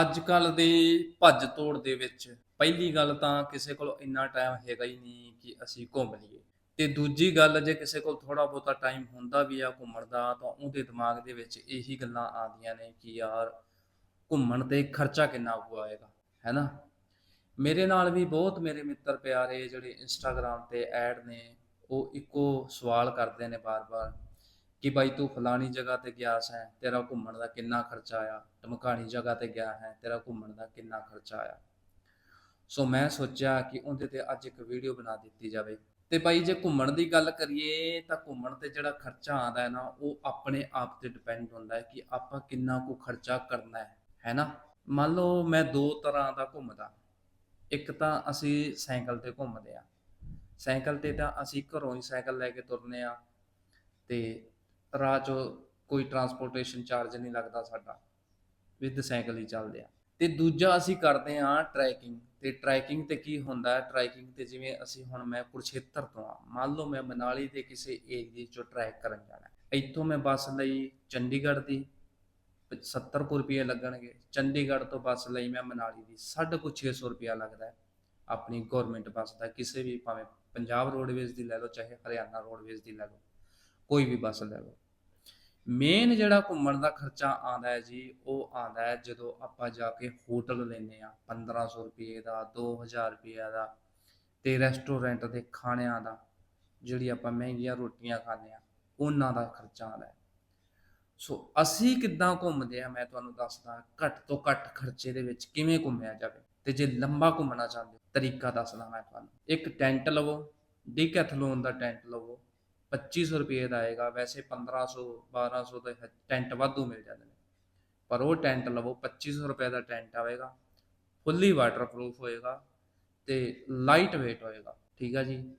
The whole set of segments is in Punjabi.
ਅੱਜ ਕੱਲ ਦੇ ਭੱਜ ਤੋੜ ਦੇ ਵਿੱਚ ਪਹਿਲੀ ਗੱਲ ਤਾਂ ਕਿਸੇ ਕੋਲ ਇੰਨਾ ਟਾਈਮ ਹੈਗਾ ਹੀ ਨਹੀਂ ਕਿ ਅਸੀਂ ਘੁੰਮ ਲਈਏ। ਤੇ ਦੂਜੀ ਗੱਲ, ਜੇ ਕਿਸੇ ਕੋਲ ਥੋੜਾ ਬਹੁਤਾ ਟਾਈਮ ਹੁੰਦਾ ਵੀ ਆ ਘੁੰਮਣ ਦਾ, ਤਾਂ ਉਹਦੇ ਦਿਮਾਗ ਦੇ ਵਿੱਚ ਇਹੀ ਗੱਲਾਂ ਆਉਂਦੀਆਂ ਨੇ ਕਿ ਯਾਰ ਘੁੰਮਣ ਤੇ ਖਰਚਾ ਕਿੰਨਾ ਹੋਏਗਾ ਆਏਗਾ ਹੈਨਾ ਮੇਰੇ ਨਾਲ ਵੀ ਬਹੁਤ ਮੇਰੇ ਮਿੱਤਰ ਪਿਆਰੇ ਜਿਹੜੇ ਇੰਸਟਾਗ੍ਰam ਤੇ ਐਡ ਨੇ, ਉਹ ਇੱਕੋ ਸਵਾਲ ਕਰਦੇ ਨੇ ਬਾਰ-ਬਾਰ ਕਿ ਬਾਈ ਤੂੰ ਫਲਾਣੀ ਜਗ੍ਹਾ ਤੇ ਗਿਆ ਸੈਂ, ਤੇਰਾ ਘੁੰਮਣ ਦਾ ਕਿੰਨਾ ਖਰਚਾ ਆਇਆ? ਧਮਕਾਣੀ ਜਗ੍ਹਾ ਤੇ ਗਿਆ ਹੈ, ਤੇਰਾ ਘੁੰਮਣ ਦਾ ਕਿੰਨਾ ਖਰਚਾ ਆਇਆ? ਸੋ ਮੈਂ ਸੋਚਿਆ ਕਿ ਉਹਦੇ ਤੇ ਅੱਜ ਇੱਕ ਵੀਡੀਓ ਬਣਾ ਦਿੱਤੀ ਜਾਵੇ। ਤੇ ਬਾਈ ਜੇ ਘੁੰਮਣ ਦੀ ਗੱਲ ਕਰੀਏ, ਤਾਂ ਘੁੰਮਣ ਤੇ ਜਿਹੜਾ ਖਰਚਾ ਆਉਂਦਾ ਹੈ ਨਾ, ਉਹ ਆਪਣੇ ਆਪ ਤੇ ਡਿਪੈਂਡ ਹੁੰਦਾ ਹੈ ਕਿ ਆਪਾਂ ਕਿੰਨਾ ਕੁ ਖਰਚਾ ਕਰਨਾ ਹੈ ਨਾ? ਮੰਨ ਲਓ ਮੈਂ ਦੋ ਤਰ੍ਹਾਂ ਦਾ ਘੁੰਮਦਾ। ਇੱਕ ਤਾਂ ਅਸੀਂ ਸਾਈਕਲ ਤੇ ਘੁੰਮਦੇ ਆ ਸਾਈਕਲ ਤੇ ਤਾਂ ਅਸੀਂ ਘਰੋਂ ਹੀ ਸਾਈਕਲ ਲੈ ਕੇ ਤੁਰਨੇ ਆ। ਤੇ ਰਾਹ 'ਚ ਕੋਈ ਟਰਾਂਸਪੋਰਟੇਸ਼ਨ ਚਾਰਜ ਨਹੀਂ ਲੱਗਦਾ ਸਾਡਾ ਵਿਦ ਸਾਈਕਲ ਹੀ ਚੱਲਦੇ ਆ। ਤੇ ਦੂਜਾ ਅਸੀਂ ਕਰਦੇ ਆ ਟਰੈਕਿੰਗ ਤੇ ਟਰੈਕਿੰਗ ਤੇ ਕੀ ਹੁੰਦਾ ਹੈ? ਟਰੈਕਿੰਗ ਤੇ ਜਿਵੇਂ ਅਸੀਂ ਹੁਣ ਮੈਂ ਕੁਰਛੇਤਰ ਤੋਂ ਆ ਮੰਨ ਲਓ ਮੈਂ ਮਨਾਲੀ ਦੇ ਕਿਸੇ ਏਰੀਏ 'ਚੋਂ ਟਰੈਕ ਕਰਨ ਜਾਣਾ ਇੱਥੋਂ ਮੈਂ ਬੱਸ ਲਈ ਚੰਡੀਗੜ੍ਹ ਦੀ 70 ਕੁ ਰੁਪਏ ਲੱਗਣਗੇ। ਚੰਡੀਗੜ੍ਹ ਤੋਂ ਬੱਸ ਲਈ ਮੈਂ ਮਨਾਲੀ ਦੀ ਸਾਢੇ ਕੁ 600 ਰੁਪਿਆ ਲੱਗਦਾ ਹੈ ਆਪਣੀ ਗਵਰਨਮੈਂਟ ਬੱਸ ਦਾ। ਕਿਸੇ ਵੀ ਭਾਵੇਂ ਪੰਜਾਬ ਰੋਡਵੇਜ਼ ਦੀ ਲੈ ਲਓ, ਚਾਹੇ ਹਰਿਆਣਾ ਰੋਡਵੇਜ਼ ਦੀ ਲੈ ਲਓ, ਕੋਈ ਵੀ ਬੱਸ ਲੈ ਲਓ। ਮੇਨ ਜਿਹੜਾ ਘੁੰਮਣ ਦਾ ਖਰਚਾ ਆਂਦਾ ਹੈ ਜੀ, ਉਹ ਆਂਦਾ ਹੈ ਜਦੋਂ ਆਪਾਂ ਜਾ ਕੇ ਹੋਟਲ ਲੈਨੇ ਆ 1500 ਰੁਪਏ ਦਾ 2000 ਰੁਪਏ ਦਾ ਤੇ ਰੈਸਟੋਰੈਂਟ ਦੇ ਖਾਣਿਆਂ ਦਾ, ਜਿਹੜੀ ਆਪਾਂ ਮਹਿੰਗੀਆਂ ਰੋਟੀਆਂ ਖਾਂਦੇ ਆ ਉਹਨਾਂ ਦਾ ਖਰਚਾ ਆਂਦਾ ਹੈ। ਸੋ ਅਸੀਂ ਕਿੱਦਾਂ ਘੁੰਮਦੇ ਆ ਮੈਂ ਤੁਹਾਨੂੰ ਦੱਸਦਾ, ਘੱਟ ਤੋਂ ਘੱਟ ਖਰਚੇ ਦੇ ਵਿੱਚ ਕਿਵੇਂ ਘੁੰਮਿਆ ਜਾਵੇ ਤੇ ਜੇ ਲੰਬਾ ਘੁੰਮਣਾ ਚਾਹੁੰਦੇ ਹੋ, ਤਰੀਕਾ ਦੱਸਦਾ ਮੈਂ ਤੁਹਾਨੂੰ। ਇੱਕ ਟੈਂਟ ਲਵੋ ਡਿਕੈਥਲੋਨ ਦਾ ਟੈਂਟ ਲਵੋ 2500 ਰੁਪਏ ਦਾ ਆਏਗਾ, ਵੈਸੇ 1500 1200 ਦੇ ਹ- ਟੈਂਟ ਵਾਧੂ ਮਿਲ ਜਾਂਦੇ ਨੇ। ਪਰ ਉਹ ਟੈਂਟ ਲਵੋ 2500 ਰੁਪਏ ਦਾ ਟੈਂਟ ਆਵੇਗਾ, ਫੁੱਲੀ ਵਾਟਰਪ੍ਰੂਫ ਹੋਏਗਾ ਤੇ ਲਾਈਟ weight ਹੋਏਗਾ, ਠੀਕ ਆ ਜੀ?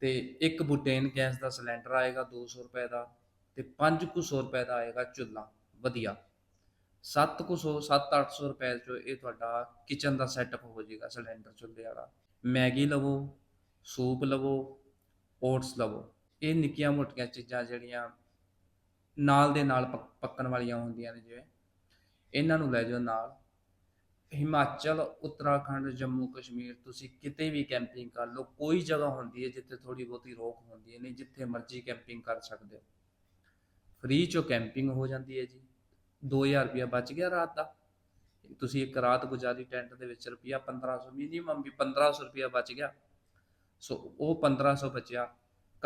ਤੇ ਇੱਕ ਬੁਟੇਨ ਗੈਸ ਦਾ ਸਿਲੰਡਰ ਆਏਗਾ 200 ਰੁਪਏ ਦਾ ਤੇ 500 ਰੁਪਏ ਦਾ ਆਏਗਾ ਚੁੱਲ੍ਹਾ, ਵਧੀਆ। 700 7-800 ਰੁਪਏ ਚ ਇਹ ਤੁਹਾਡਾ ਕਿਚਨ ਦਾ ਸੈਟਅਪ ਹੋ ਜਾਏਗਾ ਸਿਲੰਡਰ ਚੁੱਲ੍ਹੇ ਵਾਲਾ। ਮੈਗੀ ਲਵੋ, ਸੂਪ ਲਵੋ ਓਟਸ ਲਵੋ। ਇਹ ਨਿੱਕੀਆਂ ਮੋਟੀਆਂ ਚੀਜ਼ਾਂ ਜਿਹੜੀਆਂ ਨਾਲ ਦੇ ਨਾਲ ਪੱਕ- ਪੱਕਣ ਵਾਲੀਆਂ ਹੁੰਦੀਆਂ ਨੇ ਜਿਵੇਂ ਇਹਨਾਂ ਨੂੰ ਲੈ ਜਾਓ ਨਾਲ। ਹਿਮਾਚਲ, ਉੱਤਰਾਖੰਡ, ਜੰਮੂ, ਕਸ਼ਮੀਰ ਤੁਸੀਂ ਕਿਤੇ ਵੀ ਕੈਂਪਿੰਗ ਕਰ ਲਓ, ਕੋਈ ਜਗ੍ਹਾ ਹੁੰਦੀ ਹੈ ਜਿੱਥੇ ਥੋੜੀ ਬਹੁਤੀ ਰੋਕ ਹੁੰਦੀ ਹੈ, ਨਹੀਂ ਜਿੱਥੇ ਮਰਜ਼ੀ ਕੈਂਪਿੰਗ ਕਰ ਸਕਦੇ ਹੋ। ਫ੍ਰੀ ਚੋਂ ਕੈਂਪਿੰਗ ਹੋ ਜਾਂਦੀ ਹੈ ਜੀ। 2000 ਰੁਪਇਆ ਬਚ ਗਿਆ ਰਾਤ ਦਾ। ਤੁਸੀਂ ਇੱਕ ਰਾਤ ਗੁਜ਼ਾਰੀ ਟੈਂਟ ਦੇ ਵਿੱਚ ਰੁਪਿਆ 1500 ਮਿਨੀਮਮ ਵੀ 1500 ਰੁਪਇਆ ਬਚ ਗਿਆ। ਸੋ ਉਹ 1500 ਬਚਿਆ।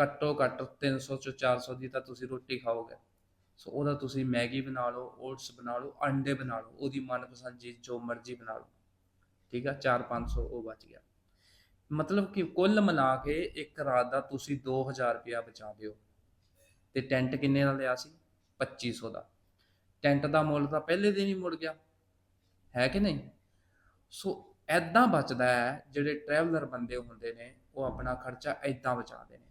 ਘੱਟੋ ਘੱਟ 300 ਚੋਂ 400 ਦੀ ਤਾਂ ਤੁਸੀਂ ਰੋਟੀ ਖਾਓਗੇ। ਸੋ ਉਹਦਾ ਤੁਸੀਂ ਮੈਗੀ ਬਣਾ ਲਓ, ਓਟਸ ਬਣਾ ਲਓ, ਅੰਡੇ ਬਣਾ ਲਓ, ਉਹਦੀ ਮਨਪਸੰਦ ਚੀਜ਼ ਜੋ ਮਰਜ਼ੀ ਬਣਾ ਲਓ। ਠੀਕ ਆ 4-500 ਉਹ ਬਚ ਗਿਆ। ਮਤਲਬ ਕਿ ਕੁੱਲ ਮਿਲਾ ਕੇ ਇੱਕ ਰਾਤ ਦਾ ਤੁਸੀਂ 2000 ਰੁਪਇਆ ਬਚਾ ਦਿਓ। ਤੇ ਟੈਂਟ ਕਿੰਨੇ ਦਾ ਲਿਆ ਸੀ? 2500 ਦਾ। ਟੈਂਟ ਦਾ ਮੁੱਲ ਤਾਂ ਪਹਿਲੇ ਦਿਨ ਹੀ ਮੁੜ ਗਿਆ। ਹੈ ਕਿ ਨਹੀਂ? ਸੋ ਐਦਾਂ ਬਚਦਾ ਹੈ, ਜਿਹੜੇ ਟਰੈਵਲਰ ਬੰਦੇ ਹੁੰਦੇ ਨੇ, ਉਹ ਆਪਣਾ ਖਰਚਾ ਐਦਾਂ ਬਚਾਉਂਦੇ ਨੇ।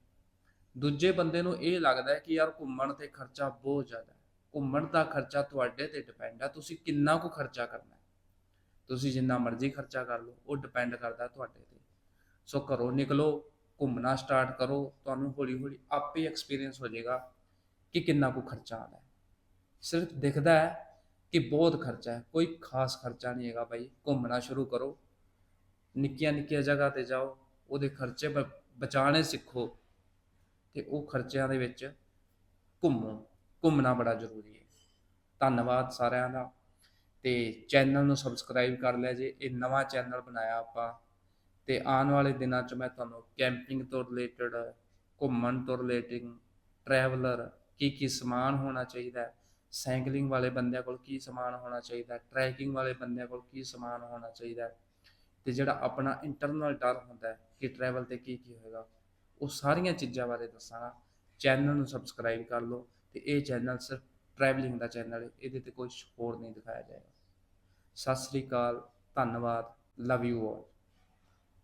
ਦੂਜੇ ਬੰਦੇ ਨੂੰ ਇਹ ਲੱਗਦਾ ਹੈ ਕਿ ਯਾਰ ਘੁੰਮਣ ਤੇ ਖਰਚਾ ਬਹੁਤ ਜ਼ਿਆਦਾ ਹੈ। ਘੁੰਮਣ ਦਾ ਖਰਚਾ ਤੁਹਾਡੇ ਤੇ ਡਿਪੈਂਡ ਹੈ ਤੁਸੀਂ ਕਿੰਨਾ ਕੁ ਖਰਚਾ ਕਰਨਾ ਹੈ। ਤੁਸੀਂ ਜਿੰਨਾ ਮਰਜ਼ੀ ਖਰਚਾ ਕਰ ਲਓ, ਉਹ ਡਿਪੈਂਡ ਕਰਦਾ ਤੁਹਾਡੇ ਤੇ। ਸੋ ਘਰੋਂ ਨਿਕਲੋ, ਘੁੰਮਣਾ ਸਟਾਰਟ ਕਰੋ, ਤੁਹਾਨੂੰ ਹੌਲੀ ਹੌਲੀ ਆਪੇ ਐਕਸਪੀਰੀਅੰਸ ਹੋ ਜਾਏਗਾ ਕਿ ਕਿੰਨਾ ਕੁ ਖਰਚਾ ਆਉਂਦਾ ਹੈ। ਸਿਰਫ ਦਿਖਦਾ ਹੈ ਕਿ ਬਹੁਤ ਖਰਚਾ ਹੈ, ਕੋਈ ਖਾਸ ਖਰਚਾ ਨਹੀਂ ਹੈਗਾ ਭਾਈ ਘੁੰਮਣਾ ਸ਼ੁਰੂ ਕਰੋ ਨਿੱਕੀਆਂ ਨਿੱਕੀਆਂ ਜਗ੍ਹਾ ਤੇ ਜਾਓ, ਉਹਦੇ ਖਰਚੇ ਬ- ਬਚਾਉਣੇ ਸਿੱਖੋ। ਤੇ ਉਹ ਖਰਚਿਆਂ ਦੇ ਵਿੱਚ ਘੁੰਮੋ, ਘੁੰਮਣਾ ਬੜਾ ਜ਼ਰੂਰੀ ਹੈ। ਧੰਨਵਾਦ ਸਾਰਿਆਂ ਦਾ। ਤੇ ਚੈਨਲ ਨੂੰ ਸਬਸਕ੍ਰਾਈਬ ਕਰ ਲਿਆ ਜੇ। ਇਹ ਨਵਾਂ ਚੈਨਲ ਬਣਾਇਆ ਆਪਾਂ। ਤੇ ਆਉਣ ਵਾਲੇ ਦਿਨਾਂ 'ਚ ਮੈਂ ਤੁਹਾਨੂੰ ਕੈਂਪਿੰਗ ਤੋਂ ਰਿਲੇਟਡ ਘੁੰਮਣ ਤੋਂ ਰਿਲੇਟਿੰਗ ਟਰੈਵਲਰ ਕੀ ਕੀ ਸਮਾਨ ਹੋਣਾ ਚਾਹੀਦਾ ਹੈ ਸਾਈਕਲਿੰਗ ਵਾਲੇ ਬੰਦਿਆਂ ਕੋਲ ਕੀ ਸਮਾਨ ਹੋਣਾ ਚਾਹੀਦਾ ਟਰੈਕਿੰਗ ਵਾਲੇ ਬੰਦਿਆਂ ਕੋਲ ਕੀ ਸਮਾਨ ਹੋਣਾ ਚਾਹੀਦਾ ਹੈ ਤੇ ਜਿਹੜਾ ਆਪਣਾ ਇੰਟਰਨਲ ਡਰ ਹੁੰਦਾ ਕਿ ਟਰੈਵਲ ਤੇ ਕੀ ਕੀ ਹੋਏਗਾ। ਉਹ ਸਾਰੀਆਂ ਚੀਜ਼ਾਂ ਬਾਰੇ ਦੱਸਾਂਗਾ ਚੈਨਲ ਨੂੰ ਸਬਸਕ੍ਰਾਈਬ ਕਰ ਲਓ ਤੇ ਇਹ ਚੈਨਲ ਸਿਰਫ ਟਰੈਵਲਿੰਗ ਦਾ ਚੈਨਲ ਹੈ, ਇਹਦੇ ਤੇ ਕੋਈ ਹੋਰ ਨਹੀਂ ਦਿਖਾਇਆ ਜਾਏਗਾ। ਸਤਿ ਸ੍ਰੀ ਅਕਾਲ, ਧੰਨਵਾਦ ਲਵ ਯੂ ਆਲ